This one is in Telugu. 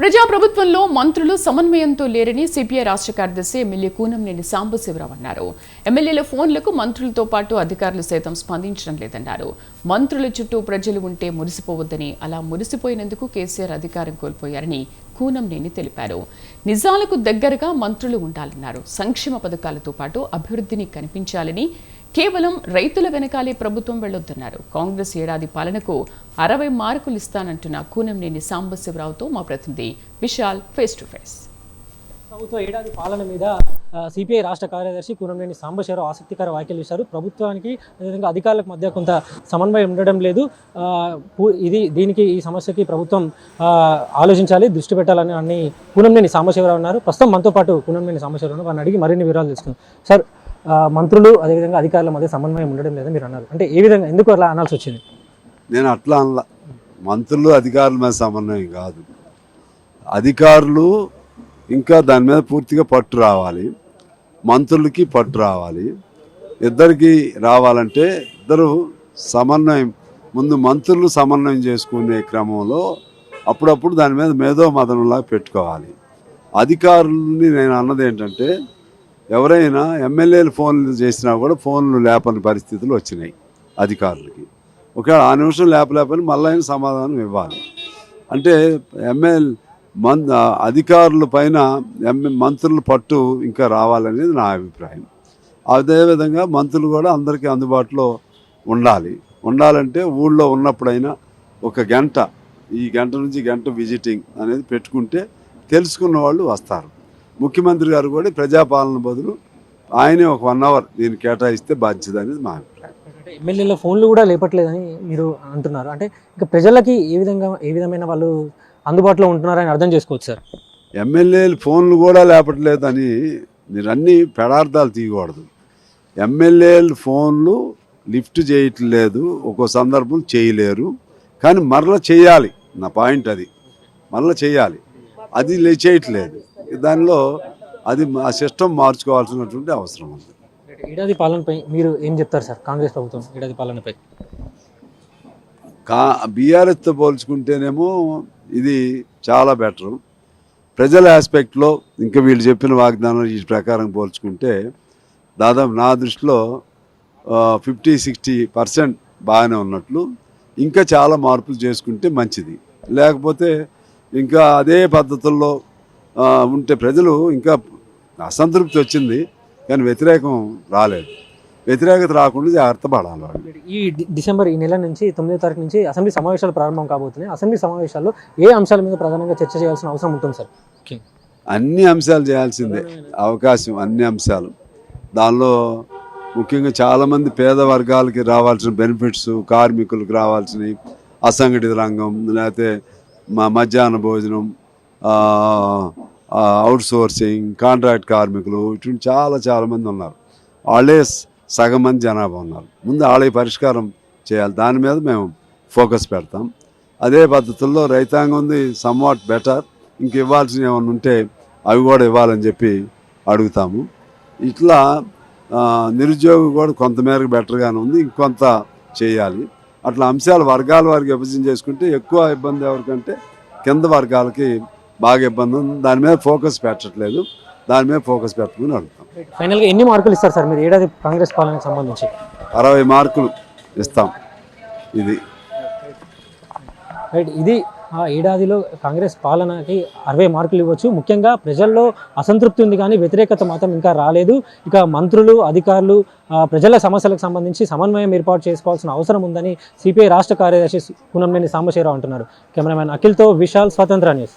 ప్రజాప్రభుత్వంలో మంత్రులు సమన్వయంతో లేరని సిపిఐ రాష్ట్ర కార్యదర్శి ఎమ్మెల్యే కూనంనేని సాంబశివరావు అన్నారు. ఎమ్మెల్యేల ఫోన్లకు మంత్రులతో పాటు అధికారులు సైతం స్పందించడం లేదన్నారు. మంత్రుల చుట్టూ ప్రజలు ఉంటే మురిసిపోవద్దని అలా మురిసిపోయినందుకు కేసీఆర్ అధికారం కోల్పోయారని కూనంనేని తెలిపారు. నిజాలకు దగ్గరగా మంత్రులు ఉండాలన్నారు. సంక్షేమ పథకాలతో పాటు అభివృద్ధిని కనిపించాలని కేవలం రైతుల వెనకాలే ప్రభుత్వం వెళ్ళొద్దన్నారు. కాంగ్రెస్ ఏడాది పాలనకు అరవై మార్కులు ఇస్తానంటున్న కూనంనేని సాంబశివరావుతో మా ప్రతినిధి విశాల్ ఫేస్ టు ఫేస్ ప్రభుత్వ ఏడాది పాలన మీద సిపిఐ రాష్ట్ర కార్యదర్శి కూనంనేని సాంబశివరావు ఆసక్తికర వ్యాఖ్యలు ఇచ్చారు ప్రభుత్వానికి అదేవిధంగా అధికారులకు మధ్య కొంత సమన్వయం ఉండడం లేదు. ఇది దీనికి ఈ సమస్యకి ప్రభుత్వం ఆలోచించాలి దృష్టి పెట్టాలని అని కూనంనేని సాంబశివరావు అన్నారు. ప్రస్తుతం మనతో పాటు కూనంనేని సాంబశివరావు వారిని అడిగి మరిన్ని వివరాలు తెలుసుకున్నాం సార్ మంత్రులు అదేవిధంగా అధికారుల మధ్య సమన్వయం ఉండడం లేదని మీరు అన్నారు. అంటే ఏ విధంగా ఎందుకు అలా అనాల్సి వచ్చింది? నేను అట్లా అనలా. మంత్రులు అధికారుల మీద సమన్వయం కాదు. అధికారులు ఇంకా దాని మీద పూర్తిగా పట్టు రావాలి. మంత్రులకి పట్టు రావాలి. ఇద్దరికి రావాలంటే ఇద్దరు సమన్వయం ముందు మంత్రులు సమన్వయం చేసుకునే క్రమంలో అప్పుడప్పుడు దాని మీద మేధో మదనంలా పెట్టుకోవాలి. అధికారులని నేను అన్నది ఏంటంటే ఎవరైనా ఎమ్మెల్యేలు ఫోన్లు చేసినా కూడా ఫోన్లు లేపని పరిస్థితులు వచ్చినాయి అధికారులకి. ఒకవేళ ఆ నిమిషం లేపలేపని మళ్ళీ సమాధానం ఇవ్వాలి. అంటే ఎమ్మెల్యే మన్ అధికారుల పైన ఎమ్మె మంత్రుల పట్టు ఇంకా రావాలనేది నా అభిప్రాయం. అదేవిధంగా మంత్రులు కూడా అందరికీ అందుబాటులో ఉండాలి. ఉండాలంటే ఊళ్ళో ఉన్నప్పుడైనా ఒక గంట ఈ గంట నుంచి గంట విజిటింగ్ అనేది పెట్టుకుంటే తెలుసుకున్న వాళ్ళు వస్తారు. ముఖ్యమంత్రి గారు కూడా ప్రజాపాలన బదులు ఆయనే ఒక వన్ అవర్ దీన్ని కేటాయిస్తే బాధ్యత అనేది మా అభిప్రాయం. ఎమ్మెల్యేల ఫోన్లు కూడా లేపట్లేదని మీరు అంటున్నారు. అంటే ఇంకా ప్రజలకి ఏ విధంగా ఏ విధమైన వాళ్ళు అందుబాటులో ఉంటున్నారని అర్థం చేసుకోవచ్చు సార్. ఎమ్మెల్యేలు ఫోన్లు కూడా లేపట్లేదని మీరు అన్ని పెడార్థాలు తీయకూడదు. ఎమ్మెల్యేలు ఫోన్లు లిఫ్ట్ చేయట్లేదు ఒక్కో సందర్భం చేయలేరు. కానీ మరలా చేయాలి. నా పాయింట్ అది. మరలా చేయాలి. అది లే చేయట్లేదు దానిలో అది ఆ సిస్టమ్ మార్చుకోవాల్సినటువంటి అవసరం ఉంది. ఏడాది పాలనపై మీరు ఏం చెప్తారు సార్? కాంగ్రెస్ ప్రభుత్వం ఏడాది పాలనపై. కా బీఆర్ఎస్తో పోల్చుకుంటేనేమో ఇది చాలా బెటరు. ప్రజల ఆస్పెక్ట్లో ఇంకా వీళ్ళు చెప్పిన వాగ్దానాలు ఈ ప్రకారం పోల్చుకుంటే దాదాపు నా దృష్టిలో ఫిఫ్టీ సిక్స్టీ పర్సెంట్ బాగానే ఉన్నట్లు ఇంకా చాలా మార్పులు చేసుకుంటే మంచిది. లేకపోతే ఇంకా అదే పద్ధతుల్లో ఉంటే ప్రజలు ఇంకా అసంతృప్తి వచ్చింది కానీ వ్యతిరేకం రాలేదు. వ్యతిరేకత రాకుండా జాగ్రత్త పడాలి వాళ్ళు. ఈ డిసెంబర్ ఈ నెల నుంచి తొమ్మిదో తారీఖు నుంచి అసెంబ్లీ సమావేశాలు ప్రారంభం కాబోతున్నాయి. అసెంబ్లీ సమావేశాల్లో ఏ అంశాల మీద ప్రధానంగా చర్చ చేయాల్సిన అవసరం ఉంటుంది సార్? ఓకే. అన్ని అంశాలు చేయాల్సిందే. అవకాశం అన్ని అంశాలు. దానిలో ముఖ్యంగా చాలామంది పేద వర్గాలకి రావాల్సిన బెనిఫిట్స్ కార్మికులకు రావాల్సినవి అసంఘటిత రంగం లేకపోతే మా మధ్యాహ్న భోజనం అవుట్సోర్సింగ్ కాంట్రాక్ట్ కార్మికులు ఇటువంటి చాలా చాలామంది ఉన్నారు. వాళ్ళే సగం మంది జనాభా ఉన్నారు. ముందు వాళ్ళే పరిష్కారం చేయాలి. దాని మీద మేము ఫోకస్ పెడతాం. అదే పద్ధతుల్లో రైతాంగం ఉంది సమ్వాట్ బెటర్ ఇంక ఇవ్వాల్సినవి ఏమైనా ఉంటే అవి కూడా ఇవ్వాలని చెప్పి అడుగుతాము. ఇట్లా నిరుద్యోగం కూడా కొంతమేరకు బెటర్గానే ఉంది ఇంకొంత చేయాలి. అట్లా అంశాలు వర్గాల వారికి విభజన చేసుకుంటే ఎక్కువ ఇబ్బంది ఎవరికంటే కింద వర్గాలకి బాగా ఇబ్బంది ఉంది. దాని మీద ఫోకస్ పెట్టట్లేదు. దాని మీద ఫోకస్ పెట్టమని అడుగుతాం. ఫైనల్గా ఎన్ని మార్కులు ఇస్తారు సార్ మీరు? ఏడాది కాంగ్రెస్ పాలనకు సంబంధించి? అరవై మార్కులు ఇస్తాం. ఇది. రైట్. ఇది ఆ ఏడాదిలో కాంగ్రెస్ పాలనకి అరవై మార్కులు ఇవ్వచ్చు. ముఖ్యంగా ప్రజల్లో అసంతృప్తి ఉంది కానీ వ్యతిరేకత మాత్రం ఇంకా రాలేదు. ఇక మంత్రులు అధికారులు ప్రజల సమస్యలకు సంబంధించి సమన్వయం ఏర్పాటు చేసుకోవాల్సిన అవసరం ఉందని సిపిఐ రాష్ట్ర కార్యదర్శి కునంనేని సాంబశివరావు అంటున్నారు. కెమెరామెన్ అఖిల్తో విశాల్ స్వతంత్ర న్యూస్.